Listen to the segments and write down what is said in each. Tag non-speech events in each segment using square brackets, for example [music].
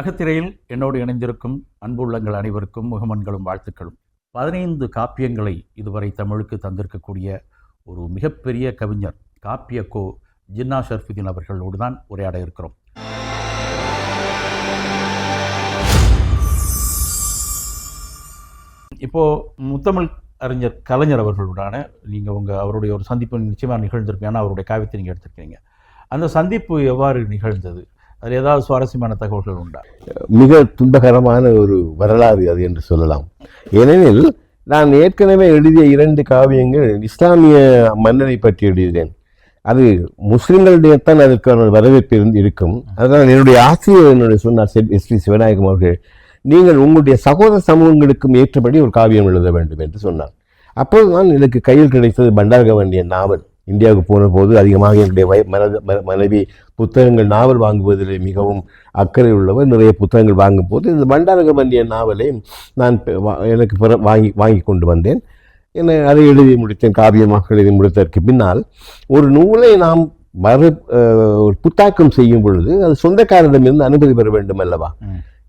அகத்திரையில் என்னோடு இணைந்திருக்கும் அன்புள்ளங்கள் அனைவருக்கும் முகமன்களும் வாழ்த்துக்களும். பதினைந்து காப்பியங்களை இதுவரை தமிழுக்கு தந்திருக்கக்கூடிய ஒரு மிகப்பெரிய கவிஞர் காப்பிய கோ ஜின்னா ஷர்ஃபுதீன் அவர்களோடு தான் உரையாட இருக்கிறோம். இப்போது முத்தமிழ் அறிஞர் கலைஞர் அவர்களுடான நீங்கள் உங்கள் அவருடைய ஒரு சந்திப்பு நிச்சயமாக நிகழ்ந்திருப்பீங்க ஏன்னா அவருடைய காவியத்தை நீங்கள் எடுத்திருக்கீங்க அந்த சந்திப்பு எவ்வாறு நிகழ்ந்தது? அதில் ஏதாவது சுவாரஸ்யமான தகவல்கள் உண்டா? மிக துன்பகரமான ஒரு வரலாறு அது என்று சொல்லலாம். ஏனெனில் நான் ஏற்கனவே எழுதிய இரண்டு காவியங்கள் இஸ்லாமிய மன்னரை பற்றி எழுதினேன் அது முஸ்லிம்களிடையேத்தான் அதற்கான வரவேற்பு இருந்து இருக்கும். அதனால் என்னுடைய ஆசிரியர் என்னுடைய சொன்னார் எஸ் பி சிவநாயகம் அவர்கள் நீங்கள் உங்களுடைய சகோதர சமூகங்களுக்கும் ஏற்றபடி ஒரு காவியம் எழுத வேண்டும் என்று சொன்னார். அப்போது தான் எனக்கு கையில் கிடைத்தது பண்டார்கவண்டிய நாவல். இந்தியாவுக்கு போன போது அதிகமாக என்னுடைய வய மனது ம- மனைவி புத்தகங்கள் நாவல் வாங்குவதில் மிகவும் அக்கறை உள்ளவர். நிறைய புத்தகங்கள் வாங்கும் போது இந்த பண்டாரகமன்ய நாவலை நான் எனக்கு பிற வாங்கி வாங்கி கொண்டு வந்தேன். என்னை அதை எழுதி முடித்தேன் காவியமாக எழுதி முடித்ததற்கு பின்னால். ஒரு நூலை நாம் மறு ஒரு புத்தாக்கம் செய்யும் பொழுது அது சொந்தக்காரரிடமிருந்து அனுமதி பெற வேண்டும் அல்லவா?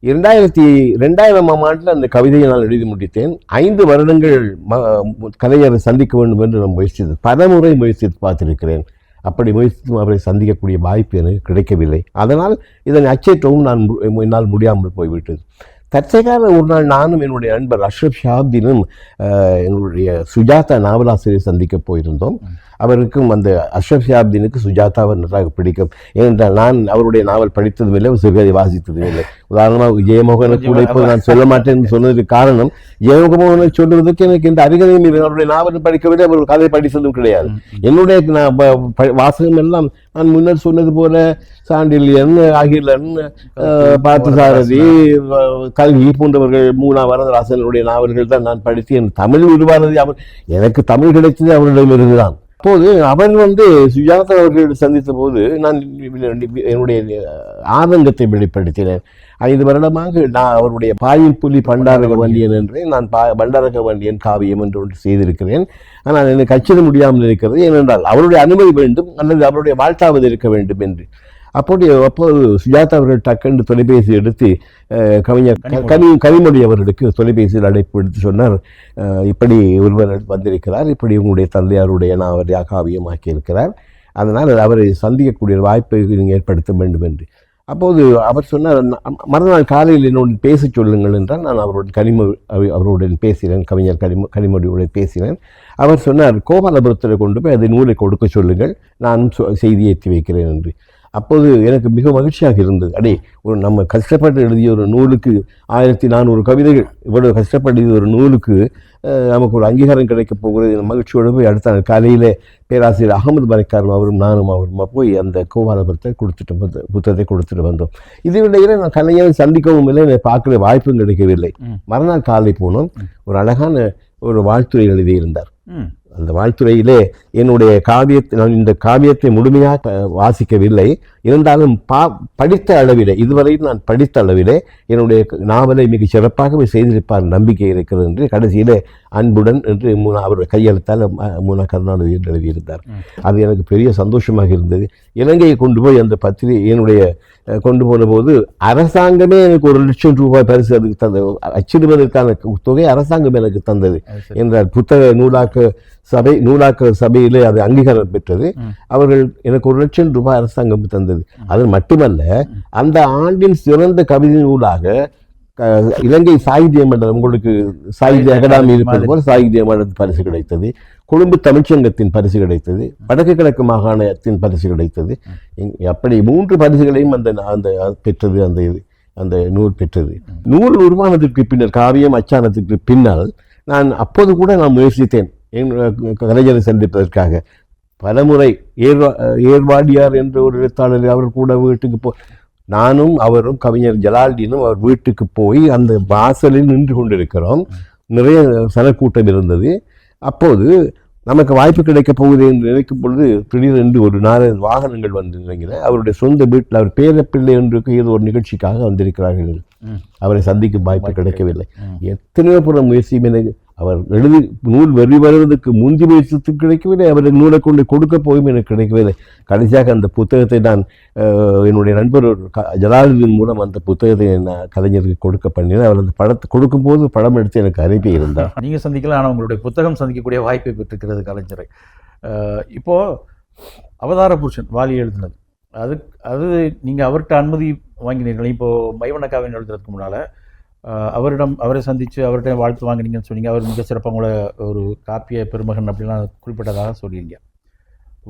இரண்டாயிரத்தி ரெண்டாயிரமாம் ஆண்டில் அந்த கவிதையை நான் எழுதி முடித்தேன். ஐந்து வருடங்கள் ம- கலைஞரை சந்திக்க வேண்டும் என்று நான் முயற்சித்து பலமுறை முயற்சித்து பார்த்திருக்கிறேன். அப்படி முயற்சித்து அவரை சந்திக்கக்கூடிய வாய்ப்பு எனக்கு கிடைக்கவில்லை. அதனால் இதனை அச்சேற்றவும் நான் என்னால் முடியாமல் போய்விட்டது. தற்செயலாக ஒரு நாள் நானும் என்னுடைய நண்பர் அஷ்ரப் ஷாப்தினும் என்னுடைய சுஜாதா நாவலாசிரியர் சந்திக்க போயிருந்தோம். அவருக்கும் அந்த அஷ்ரப் ஷியாப்தீனுக்கு சுஜாதாவை நன்றாக பிடிக்கும். ஏனென்றால் நான் அவருடைய நாவல் படித்ததும் இல்லை சிறுகதை வாசித்ததும் இல்லை உதாரணமாக ஜெயமோகனை கூட இப்போ நான் சொல்ல மாட்டேன் சொன்னதுக்கு காரணம் ஜெயமோகனை சொல்வதற்கு எனக்கு இந்த அறிகதையும் இல்லை. அவருடைய நாவல் படிக்கவில்லை அவர் கதை படித்ததும் கிடையாது. என்னுடைய நான் வாசகம் எல்லாம் நான் முன்னர் சொன்னது போல சாண்டில்யன் அகிலன் அஹ், பார்த்தசாரதி கல்வி போன்றவர்கள் மூணா வரதராசனுடைய நாவல்கள் தான் நான் படித்து என் தமிழ் உருவானது. அவர் எனக்கு தமிழ் கிடைத்தது அவரிடமிருந்து தான் அப்போது அவன் வந்து சுஜாதா அவர்கள் சந்தித்த போது நான் என்னுடைய ஆதங்கத்தை வெளிப்படுத்தினேன். ஐந்து வருடமாக நான் அவருடைய பாயில் புலி பண்டாரக வண்டியன் என்று நான் பா பண்டாரக வண்டியன் காவியம் என்று ஒன்று செய்திருக்கிறேன். ஆனால் எனக்கு அச்சிட முடியாமல் இருக்கிறது. ஏனென்றால் அவருடைய அனுமதி வேண்டும் அல்லது அவருடைய வாழ்த்தாவது இருக்க வேண்டும் என்று. அப்போது அப்போது சுஜாதா அவர்கள் டக்கென்று தொலைபேசி எடுத்து கவிஞர் க- கனி கனிமொழி அவர்களுக்கு தொலைபேசியில் அழைப்பு எடுத்து சொன்னார். இப்படி ஒருவர் வந்திருக்கிறார். இப்படி உங்களுடைய தந்தையாருடைய நாவல் காவியமாக்கி இருக்கிறார் அதனால் அவரை சந்திக்கக்கூடிய வாய்ப்பை நீங்கள் ஏற்படுத்த வேண்டும் என்று. அப்போது அவர் சொன்னார் "ந- மறுநாள் காலையில் என்னோடு பேச சொல்லுங்கள் என்றால் நான் அவருடன் கனிமொ அவ- அவருடன் பேசினேன். கவிஞர் கனிமொ கனிமொழியுடன் பேசினேன். அவர் சொன்னார் கோபாலபுரத்தில் கொண்டு போய் அதை நூலை கொடுக்க சொல்லுங்கள். நானும் சொ- செய்தி ஏற்றி வைக்கிறேன் என்று. அப்போது எனக்கு மிக மகிழ்ச்சியாக இருந்தது. அடே ஒரு நம்ம கஷ்டப்பட்டு எழுதிய ஒரு நூலுக்கு ஆயிரத்தி நானூறு கவிதைகள் இவ்வளவு கஷ்டப்பட்டு ஒரு நூலுக்கு நமக்கு ஒரு அங்கீகாரம் கிடைக்கப் போகிறது மகிழ்ச்சியோடு போய் அடுத்த நாள் காலையில் பேராசிரியர் அகமது மலைக்காரும் அவரும் நானும் அவருமா போய் அந்த கோபாலபுரத்தை கொடுத்துட்டு வந்து புத்தகத்தை கொடுத்துட்டு வந்தோம். இதுவிடையில நான் கலைஞரை சந்திக்கவும் இல்லை என்னை பார்க்குற வாய்ப்பும் கிடைக்கவில்லை. மறுநாள் காலை போனோம். ஒரு அழகான ஒரு வாழ்த்துரை எழுதியிருந்தார். அந்த வாழ்த்துறையிலே என்னுடைய காவியத்தை நான் இந்த காவியத்தை முழுமையாக வாசிக்கவில்லை. இருந்தாலும் பா படித்த அளவிலே இதுவரை நான் படித்த அளவிலே என்னுடைய நாவலை மிக சிறப்பாகவே செய்திருப்பார் நம்பிக்கை இருக்கிறது என்று கடைசியிலே அன்புடன் என்று மூணா அவருடைய கையெழுத்தால் மூனா கருணாநிதி என்று எழுதியிருந்தார். அது எனக்கு பெரிய சந்தோஷமாக இருந்தது இலங்கையை கொண்டு போய் அந்த பத்திரிகை என்னுடைய கொண்டு போன போது அரசாங்கமே எனக்கு ஒரு லட்சம் ரூபாய் பரிசு அதுக்கு தந்தது அச்சிடுவதற்கான தொகை அரசாங்கம் எனக்கு தந்தது. என்றால் புத்தக நூலாக்க சபை நூலாக்க சபையிலே அது அங்கீகாரம் பெற்றது. அவர்கள் எனக்கு ஒரு லட்சம் ரூபாய் அரசாங்கம் தந்தது அது மட்டுமல்ல அந்த ஆண்டின் சிறந்த கவிதை நூலாக இலங்கை சாகித்ய மண்டலம் உங்களுக்கு சாகித்ய அகாடமி இருப்பது போல சாகித்ய மண்டலத்தின் பரிசு கிடைத்தது. கொழும்பு தமிழ்ச்சங்கத்தின் பரிசு கிடைத்தது. வடக்கு கிழக்கு மாகாணத்தின் பரிசு கிடைத்தது. அப்படி மூன்று பரிசுகளையும் அந்த அந்த பெற்றது அந்த இது அந்த நூல் பெற்றது. நூல் உருவானதற்கு பின்னர் காவியம் அச்சானத்துக்கு பின்னால் நான் அப்போது கூட நான் முயற்சித்தேன். என் கலைஞரை சந்திப்பதற்காக. பலமுறை ஏர்வா ஏர்வாடியார் என்ற ஒரு எழுத்தாளர் அவர் கூட வீட்டுக்கு போ நானும் அவரும் கவிஞர் ஜலால்டீனும் அவர் வீட்டுக்கு போய் அந்த வாசலில் நின்று கொண்டிருக்கிறோம். நிறைய சனக்கூட்டம் இருந்தது. அப்போது நமக்கு வாய்ப்பு கிடைக்கப் போகுது என்று நினைக்கும் பொழுது திடீரென்று ஒரு நாலு வாகனங்கள் வந்து இறங்கின. அவருடைய சொந்த வீட்டில் அவர் பேரப்பிள்ளை என்று ஏதோ ஒரு நிகழ்ச்சிக்காக வந்திருக்கிறார்கள். அவரை சந்திக்கும் வாய்ப்பு கிடைக்கவில்லை. எத்தனையோ புற முயற்சியும் எனக்கு அவர் எழுதி நூல் வெறி வருவதற்கு முந்தி முயற்சித்து கிடைக்கவில்லை அவருக்கு நூலை கொண்டு கொடுக்க போயும் எனக்கு கிடைக்கவில்லை. கடைசியாக அந்த புத்தகத்தை நான் என்னுடைய நண்பர் ஜலாலுதீன் மூலம் அந்த புத்தகத்தை நான் கலைஞருக்கு கொடுக்க பண்ணினேன். அவர் அந்த படத்தை கொடுக்கும்போது படம் எடுத்து எனக்கு அனுப்பி இருந்தார். [laughs] நீங்க சந்திக்கலாம் ஆனால் உங்களுடைய புத்தகம் சந்திக்கக்கூடிய வாய்ப்பை பெற்றிருக்கிறது கலைஞரை. அஹ், இப்போ அவதார புருஷன் வாலி எழுதினது. அது அது நீங்கள் அவர்கிட்ட அனுமதி வாங்கினீர்கள். இப்போது மைவனக்காவின் எழுதுறதுக்கு முன்னால் அவரிடம் அவரை சந்தித்து அவர்கிட்ட வாழ்த்து வாங்கினீங்கன்னு சொன்னீங்க. அவர் மிக சிறப்பாக உங்களை ஒரு காப்பிய பெருமகன் அப்படிலாம் குறிப்பிட்டதாக சொல்லியிருங்க.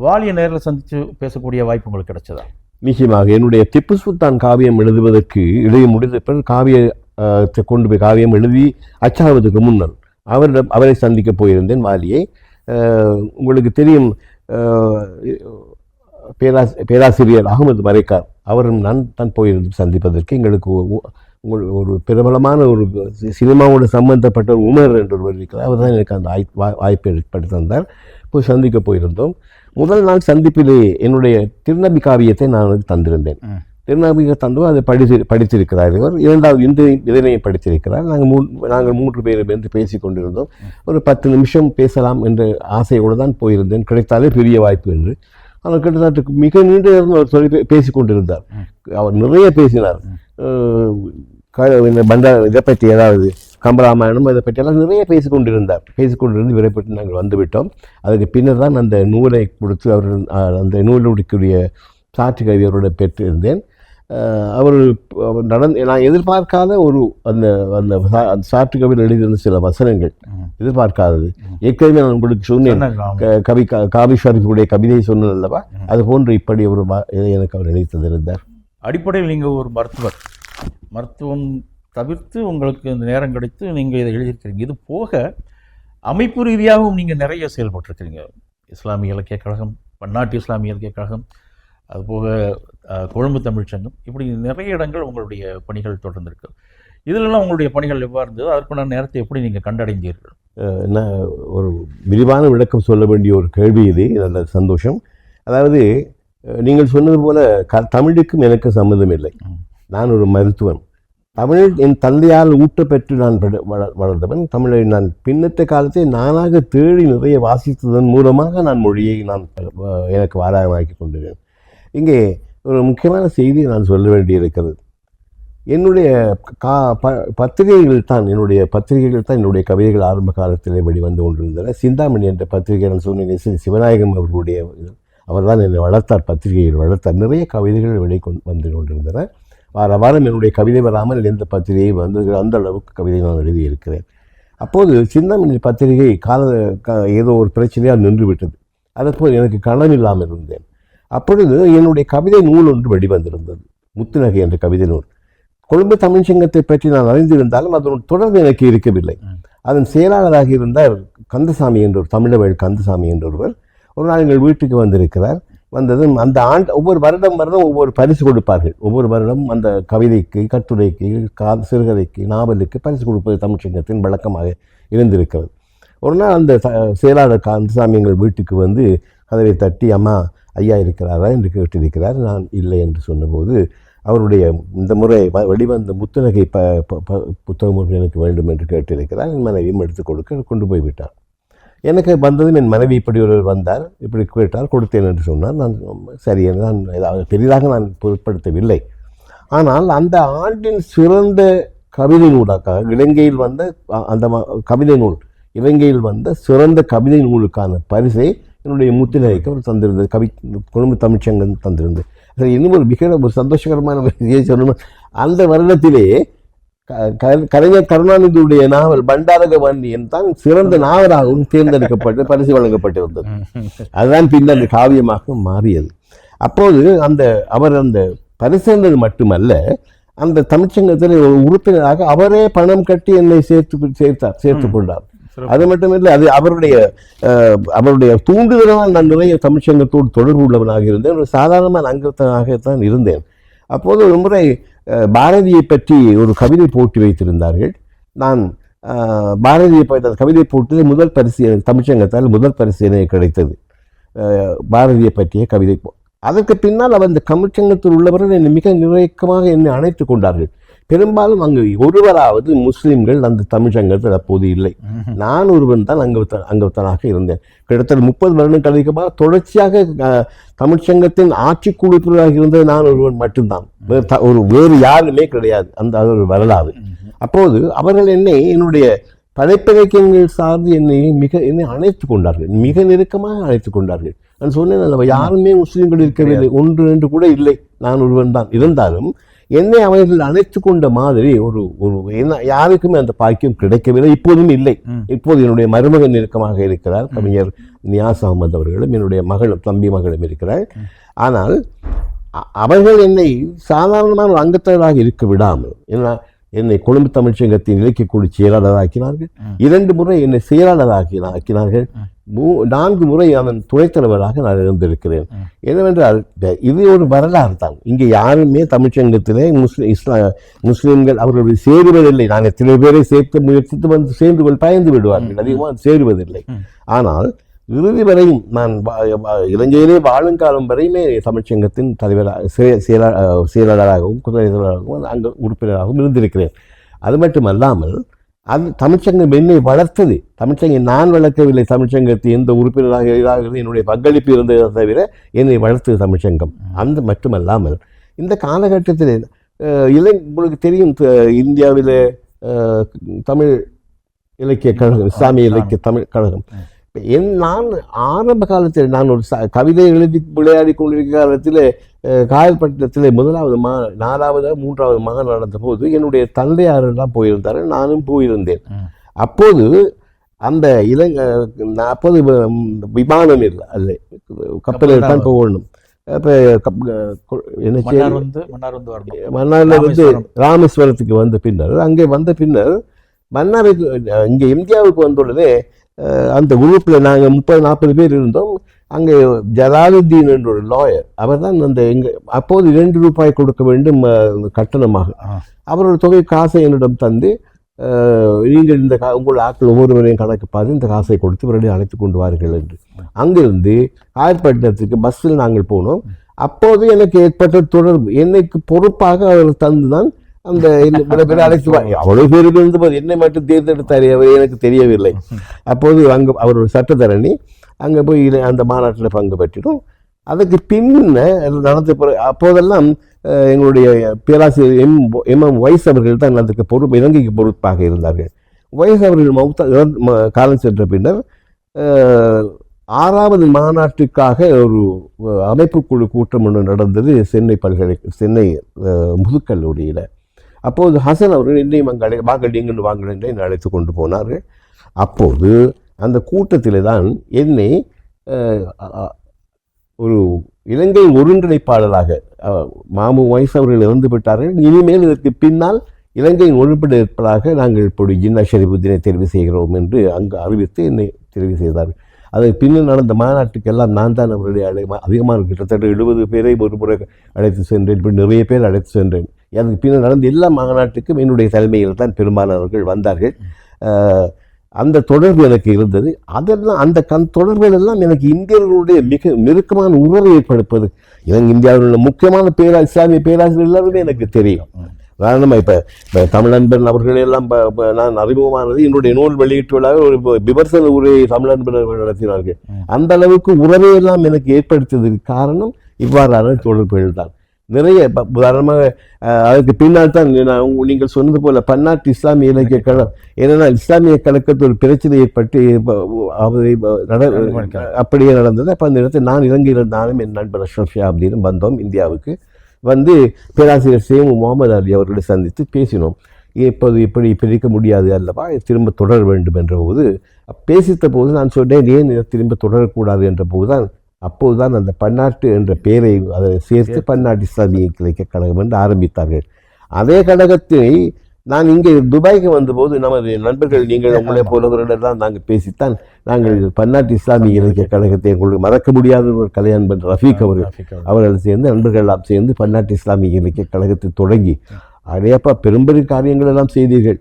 வாலியை நேரில் சந்தித்து பேசக்கூடிய வாய்ப்பு உங்களுக்கு கிடைச்சதா? நிச்சயமாக. என்னுடைய திப்பு சுல்தான் காவியம் எழுதுவதற்கு இடையே முடிந்த பிறகு காவியத்தை கொண்டு போய் காவியம் எழுதி அச்சாவதுக்கு முன்னர் அவரிடம் அவரை சந்திக்க போயிருந்தேன் வாலியை. உங்களுக்கு தெரியும் பேராசி பேராசிரியர் அகமது மரைக்கார் அவரும் நான் தான் போயிருந்து சந்திப்பதற்கு எங்களுக்கு உங்கள் ஒரு பிரபலமான ஒரு சினிமாவோடு சம்பந்தப்பட்ட ஒரு உமர் என்று ஒருவர் இருக்கிறார். அவர் தான் எனக்கு அந்த வாய்ப்பை ஏற்படுத்தி தந்தார். போய் சந்திக்க போயிருந்தோம். முதல் நாள் சந்திப்பிலே என்னுடைய திருநபி காவியத்தை நான் தந்திருந்தேன். திருநபிக தந்தும் அதை படித்து படித்திருக்கிறார் இவர். இரண்டாவது இந்த இதனையை படித்திருக்கிறார் நாங்கள் மூ நாங்கள் மூன்று பேரும் என்று பேசிக் கொண்டிருந்தோம். ஒரு பத்து நிமிஷம் பேசலாம் என்ற ஆசையோடு தான் போயிருந்தேன். கிடைத்தாலே பெரிய வாய்ப்பு என்று. ஆனால் கிட்டத்தட்ட மிக நீண்ட நேரம் அவர் சொல்லி பே- பேசிக் கொண்டிருந்தார் அவர் நிறைய பேசினார். இந்த பண்டா இதை பற்றி ஏதாவது கம்பராமாயணம் இதை பற்றி எல்லாம் நிறைய பேசிக் கொண்டிருந்தார் பேசிக் கொண்டிருந்து விடைபெற்று நாங்கள் வந்துவிட்டோம். அதுக்கு பின்னர் தான் அந்த நூலை கொடுத்து அவர் அந்த நூலுடைய சாற்று கவி அவரோட பெற்றிருந்தேன். அவர் அவர் நடந்து நான் எதிர்பார்க்காத ஒரு அந்த அந்த சாற்று கவியில் எழுதியிருந்த சில வசனங்கள். எதிர்பார்க்காதது. ஏற்கனவே நான் உங்களுக்கு சொன்னேன். கவி கா- காவி ஷரீஃபுடைய கவிதை சொன்னது அல்லவா? அது போன்று இப்படி ஒரு எனக்கு அவர் எழுதி தந்திருந்தார். அடிப்படையில் நீங்கள் ஒரு மருத்துவர். மருத்துவம் தவிர்த்து உங்களுக்கு இந்த நேரம் கிடைத்து நீங்கள் இதை எழுதியிருக்கிறீங்க. இது போக அமைப்பு ரீதியாகவும் நீங்கள் நிறைய செயல்பட்டிருக்கிறீங்க. இஸ்லாமிய இலக்கிய கழகம் பன்னாட்டு இஸ்லாமிய இலக்கிய கழகம் அதுபோக கொழும்பு தமிழ்ச்சங்கம் இப்படி நிறைய இடங்கள் உங்களுடைய பணிகள் தொடர்ந்திருக்கு. இதிலெல்லாம் உங்களுடைய பணிகள் எவ்வாறு இருந்தது? அதற்கான நேரத்தை எப்படி நீங்கள் கண்டடைந்தீர்கள்? நான் ஒரு விரிவான விளக்கம் சொல்ல வேண்டிய ஒரு கேள்வி இது நல்ல சந்தோஷம். அதாவது நீங்கள் சொன்னது போல க தமிழுக்கும் எனக்கு சம்மந்தம் இல்லை. நான் ஒரு மருத்துவன். தமிழ் என் தந்தையால் ஊட்டப்பெற்று நான் வள- வள- வளர்ந்தவன். தமிழை நான் பின்னத்த காலத்தை நானாக தேடி நிறைய வாசித்ததன் மூலமாக நான் மொழியை நான் எனக்கு வாராயமாக்கி கொண்டிருக்கேன் இங்கே ஒரு முக்கியமான செய்தி நான் சொல்ல வேண்டியிருக்கிறது. என்னுடைய கா ப பத்திரிகைகள் தான் என்னுடைய பத்திரிகைகள் தான் என்னுடைய கவிதைகள் ஆரம்ப காலத்திலே வெளிவந்து கொண்டிருந்தன. சிந்தாமணி என்ற பத்திரிகை நான் சொன்னேன். சிவநாயகம் அவர்களுடைய அவர் அவர்தான் என்னை வளர்த்தார் பத்திரிகையில் வளர்த்தார். நிறைய கவிதைகள் வெளி கொண்டு வந்து கொண்டிருந்தன. வார வாரம் என்னுடைய கவிதை வராமல் எந்த பத்திரிகை வந்து அந்த அளவுக்கு கவிதை நான் எழுதியிருக்கிறேன். அப்போது சிந்தாமணி பத்திரிகை கால க- ஏதோ ஒரு பிரச்சனையாக நின்றுவிட்டது. விட்டது எனக்கு களம் இல்லாமல் இருந்தேன். அப்பொழுது என்னுடைய கவிதை நூல் ஒன்று வெளிவந்திருந்தது. முத்துநகை என்ற கவிதை நூல். கொழும்பு தமிழ் சங்கத்தை பற்றி நான் அறிந்திருந்தாலும் அதனுடன் தொடர்பு எனக்கு இருக்கவில்லை. அதன் செயலாளராக இருந்தார் கந்தசாமி என்றொரு ஒரு கந்தசாமி என்றொருவர் ஒரு நாள் எங்கள் வீட்டுக்கு வந்திருக்கிறார். வந்ததும் அந்த ஆண்டு ஒவ்வொரு வருடம் வருடம் ஒவ்வொரு பரிசு கொடுப்பார்கள். ஒவ்வொரு வருடம் அந்த கவிதைக்கு கட்டுரைக்கு கா சிறுகதைக்கு நாவலுக்கு பரிசு கொடுப்பது தமிழ் சங்கத்தின் வழக்கமாக இருந்திருக்கிறது. ஒரு நாள் அந்த செயலாளர் கந்தசாமி எங்கள் வீட்டுக்கு வந்து கதவை தட்டி அம்மா ஐயா இருக்கிறாரா என்று கேட்டிருக்கிறார். நான் இல்லை என்று சொன்னபோது அவருடைய இந்த முறை வ- வெளிவந்த முத்துநகை ப ப- புத்தகம் ஒன்று எனக்கு வேண்டும் என்று கேட்டிருக்கிறார். என் மனைவியும் எடுத்து கொடுக்க கொண்டு போய் விட்டார். எனக்கு வந்ததும் என் மனைவி இப்படி ஒரு வந்தார். இப்படி கேட்டார். கொடுத்தேன் என்று சொன்னார். நான் சரி நான் ஏதாவது பெரிதாக நான் பொருட்படுத்தவில்லை. ஆனால் அந்த ஆண்டின் சிறந்த கவிதை நூலாக இலங்கையில் வந்த அந்த கவிதை நூல் இலங்கையில் வந்த சிறந்த கவிதை நூலுக்கான பரிசை என்னுடைய முத்திரைக்கு அவர் தந்திருந்தது. கவி குடும்ப தமிழ்ச்சங்கம் தந்திருந்தது அதில் இன்னும் ஒரு மிக ஒரு சந்தோஷகரமான சொல்லணும் அந்த வருடத்திலே க- க- கலைஞர் கருணாநிதியுடைய நாவல் பண்டாரக வண்டியன் தான் சிறந்த நாவலாகவும் தேர்ந்தெடுக்கப்பட்டு பரிசு வழங்கப்பட்டிருந்தது. அதுதான் பின்னர் அந்த காவியமாக மாறியது. அப்போது அந்த அவர் அந்த பரிசேர்ந்தது மட்டுமல்ல அந்த தமிழ்ச்சங்கத்தில் ஒரு உறுப்பினராக அவரே பணம் கட்டி என்னை சேர்த்து சேர்த்தார் சேர்த்து கொண்டார். அது மட்டுமில்லை அது அவருடைய அவருடைய தூண்டுதலால் நான் நிறைய தமிழ்ச்சங்கத்தோடு தொடர்பு உள்ளவனாக இருந்தேன். ஒரு சாதாரணமான அங்கத்தனாகத்தான் இருந்தேன். அப்போது ஒரு முறை பாரதியை பற்றி ஒரு கவிதை போட்டி வைத்திருந்தார்கள். நான் பாரதியை பற்றி அந்த கவிதை போட்டியில் முதல் பரிசு தமிழ்ச்சங்கத்தால் முதல் பரிசு எனக்கு கிடைத்தது. பாரதியை பற்றிய கவிதை போ- அதற்கு பின்னால் அவர் இந்த தமிழ்ச்சங்கத்தில் உள்ளவர்கள் என்னை மிக நிறைக்கமாக என்னை அணைத்துக் கொண்டார்கள். பெரும்பாலும் அங்கு ஒருவராவது முஸ்லிம்கள் அந்த தமிழ்ச்சங்கத்தில் அப்போது இல்லை. நான் ஒருவன் தான் அங்கத்தன் அங்கத்தனாக இருந்தேன். கிட்டத்தட்ட முப்பது வருடம் கழிக்கமாக தொடர்ச்சியாக தமிழ்ச்சங்கத்தின் ஆட்சி குழுப்பினராக இருந்தது நான் ஒருவன் மட்டும்தான். வேறு ஒரு வேறு யாருமே கிடையாது. அந்த அது ஒரு வரலாறு. அப்போது அவர்கள் என்னை என்னுடைய படைப்பிலக்கியங்கள் சார்ந்து என்னை மிக என்னை அழைத்து கொண்டார்கள். மிக நெருக்கமாக அழைத்து கொண்டார்கள். நான் சொன்னேன் யாருமே முஸ்லீம்கள் இருக்கவில்லை. ஒன்று ரெண்டு கூட இல்லை. நான் ஒருவன் தான். இருந்தாலும் என்னை அவர்கள் அழைத்து கொண்ட மாதிரி ஒரு ஒரு என்ன யாருக்குமே அந்த பாக்கியம் கிடைக்கவில்லை. இப்போதும் இல்லை. இப்போது என்னுடைய மருமகன் நெருக்கமாக இருக்கிறார். கவிஞர் நியாஸ் அகமது அவர்களும் என்னுடைய மகளும் தம்பி மகளும் இருக்கிறார். ஆனால் அவர்கள் என்னை சாதாரணமான ஒரு அங்கத்தவராக இருக்க விடாமல் என்ன என்னை கொழும்பு தமிழ்ச்சங்கத்தின் இலக்கியக்குழு செயலாளராக்கினார்கள். ம். இரண்டு முறை என்னை செயலாளராக்கி ஆக்கினார்கள். மூ- நான்கு முறை அதன் துணைத் தலைவராக நான் இருந்திருக்கிறேன். என்னவென்றால் இது ஒரு வரலாறு தான். இங்கே யாருமே தமிழ்ச்சங்கத்திலே முஸ்லிம் இஸ்லா முஸ்லிம்கள் அவர்கள் சேருவதில்லை. நான் எத்தனை பேரை சேர்த்து முயற்சித்து வந்து சேர்ந்து கொள் பயந்து விடுவார்கள். அதிகமாக சேருவதில்லை. ஆனால் இறுதி வரையும் நான் இலங்கையிலே வாழும் காலம் வரையுமே தமிழ்ச்சங்கத்தின் தலைவராக செயலாளராகவும் குதிரை அங்கே உறுப்பினராகவும் இருந்திருக்கிறேன். அது மட்டுமல்லாமல் அது தமிழ்ச்சங்கம் என்னை வளர்த்தது. தமிழ்ச்சங்கம் நான் வளர்க்கவில்லை. தமிழ்ச்சங்கத்தை எந்த உறுப்பினராக இதாக என்னுடைய பங்களிப்பு இருந்ததை தவிர என்னை வளர்த்தது தமிழ்ச்சங்கம் அந்த மட்டுமல்லாமல் இந்த காலகட்டத்தில் இளை உங்களுக்கு தெரியும் இந்தியாவிலே தமிழ் இலக்கிய கழகம் இஸ்லாமிய இலக்கிய தமிழ் கழகம். என் நான் ஆரம்ப காலத்தில் நான் ஒரு ச- கவிதை எழுதி விளையாடி கொண்டிருக்கிற காலத்தில் காயல்பட்டினத்தில் முதலாவது மா நாலாவது மூன்றாவது மகன் நடந்த போது என்னுடைய தந்தையார் எல்லாம் போயிருந்தார். நானும் போயிருந்தேன். அப்போது அந்த இலங்கை அப்போது விமானம் இல்லை அல்ல கப்பலில் தான் போகணும். அப்போ கப் என்ன செய்ய? மன்னார் வந்து மன்னார் வந்து வரணும். மன்னார்ல வந்து ராமேஸ்வரம். ராமேஸ்வரத்துக்கு வந்த பின்னர் அங்கே வந்த பின்னர் மன்னாருக்கு இங்கே இந்தியாவுக்கு வந்த உடனே அஹ், அந்த குரூப்பில் நாங்கள் முப்பது நாற்பது பேர் இருந்தோம். அங்கே ஜலாலுத்தீன் என்ற ஒரு லாயர் அவர் தான் அந்த எங்க அப்போது இரண்டு ரூபாய் கொடுக்க வேண்டும் கட்டணமாக. ஆ. அவர் ஒரு தொகை காசை என்னிடம் தந்து நீங்கள் இந்த கா உங்கள் ஆட்கள் ஒவ்வொருவரையும் கணக்கு பார்த்து இந்த காசை கொடுத்து இவர்களை அழைத்து கொண்டு வாருங்கள் என்று. அங்கிருந்து காயற்பட்டினத்துக்கு பஸ்ஸில் நாங்கள் போனோம். அப்போது எனக்கு ஏற்பட்ட தொடர்பு என்னைக்கு பொறுப்பாக அவர் தந்துதான் அந்த பேர் அழைத்து [laughs] அவ்வளவு பேர் இருந்து போது என்னை மட்டும் தேர்ந்தெடுத்தார் அவர் எனக்கு தெரியவில்லை. அப்போது அங்கே அவர் ஒரு சட்டத்தரணி அங்கே போய் அந்த மாநாட்டில் பங்கு பெற்றிடும். அதுக்கு பின்ன நடந்த பிறகு அப்போதெல்லாம் எங்களுடைய பேராசிரியர் எம் எம் எம் வைஸ் அவர்கள் தான் அதுக்கு பொறுப்பு இலங்கைக்கு பொறுப்பாக இருந்தார்கள். வைஸ் அவர்கள் மௌத்தா ம- காலம் சென்ற பின்னர் ஆறாவது மாநாட்டுக்காக ஒரு அமைப்புக்குழு கூட்டம் ஒன்று நடந்தது சென்னை பல்கலை சென்னை முதுக்கல்லூரியில். அப்போது ஹசன் அவர்கள் என்னையும் அங்கே அழை வாங்கள் நீங்கள் என்று என்னை அழைத்து கொண்டு போனார்கள் அப்போது அந்த கூட்டத்தில் தான் என்னை ஒரு இலங்கை ஒருங்கிணைப்பாளராக மாமு வயசு அவர்கள் இறந்து விட்டார்கள். இனிமேல் இதற்கு பின்னால் இலங்கையின் ஒருங்கிணைப்பாளராக நாங்கள் இப்படி ஜின்னா ஷரீஃபுத்தீனை தெரிவு செய்கிறோம் என்று அங்கு அறிவித்து என்னை தெரிவு செய்தார்கள் அதற்கு பின்னர் நடந்த மாநாட்டுக்கெல்லாம் நான் தான் அவருடைய அழை அதிகமான கிட்டத்தட்ட எழுபது பேரை ஒரு முறை அழைத்து சென்றேன் இப்படி நிறைய பேர் அழைத்து சென்றேன். அதுக்கு பின்னர் நடந்த எல்லா மாநாட்டுக்கும் என்னுடைய தலைமையில் தான் பெரும்பாலானவர்கள் வந்தார்கள். அந்த தொடர்பு எனக்கு இருந்தது. அதெல்லாம் அந்த கண் தொடர்புகள் எல்லாம் எனக்கு இந்தியர்களுடைய மிக நெருக்கமான உறவை ஏற்படுப்பது எனக்கு இந்தியாவில் உள்ள முக்கியமான பேரா இஸ்லாமிய பேராசிரியர் எல்லாருமே எனக்கு தெரியும். உதாரணமாக இப்போ இப்போ தமிழன்பன் அவர்கள் எல்லாம் ப- ப- நான் அறிமுகமானது என்னுடைய நூல் வெளியீட்டு விழாவில் ஒரு விமர்சன உரையை தமிழன்பன் அவர்கள் நடத்தினார்கள். அந்த அளவுக்கு உறவை எல்லாம் எனக்கு ஏற்படுத்தியதற்கு காரணம் இவ்வாறான தொடர்புகள் தான் நிறைய உதாரணமாக அதுக்கு பின்னால் தான் நீங்கள் சொன்னது போல பன்னாட்டு இஸ்லாமிய இலக்கிய கழகம். ஏன்னா இஸ்லாமிய கழகத்தில் ஒரு பிரச்சனை ஏற்பட்டு. அப்படியே நடந்தது. அப்போ அந்த இடத்தில் நான் இலங்கையில் நானும் என் நண்பர் அஷ்ரஃப் ஷா அப்படின்னு வந்தோம் இந்தியாவுக்கு. வந்து பேராசிரியர் சேமு முகமது அலி அவர்களை சந்தித்து பேசினோம். இப்போது இப்படி பிரிக்க முடியாது அல்லவா? திரும்ப தொடர வேண்டும் என்ற போது பேசித்த போது நான் சொன்னேன் ஏன் திரும்ப தொடரக்கூடாது? என்ற போதுதான் அப்போதுதான் அந்த பன்னாட்டு என்ற பெயரை அதை சேர்த்து பன்னாட்டு இஸ்லாமிய கிளைக்க கழகம் என்று ஆரம்பித்தார்கள். அதே கழகத்தை நான் இங்கே துபாய்க்கு வந்தபோது நமது நண்பர்கள் நீங்கள் உங்களை போலவர்களெல்லாம் நாங்கள் பேசித்தான். நாங்கள் பன்னாட்டு இஸ்லாமிய இலக்கிய கழகத்தை உங்களுக்கு மறக்க முடியாத ஒரு கலை அவர்கள். ரஃபீக் அவர்கள். அவர்கள் சேர்ந்து நண்பர்கள் எல்லாம் சேர்ந்து பன்னாட்டு இஸ்லாமிய இலக்கிய கழகத்தை தொடங்கி அடையப்பா பெரும்பெரும் காரியங்கள் எல்லாம் செய்தீர்கள்.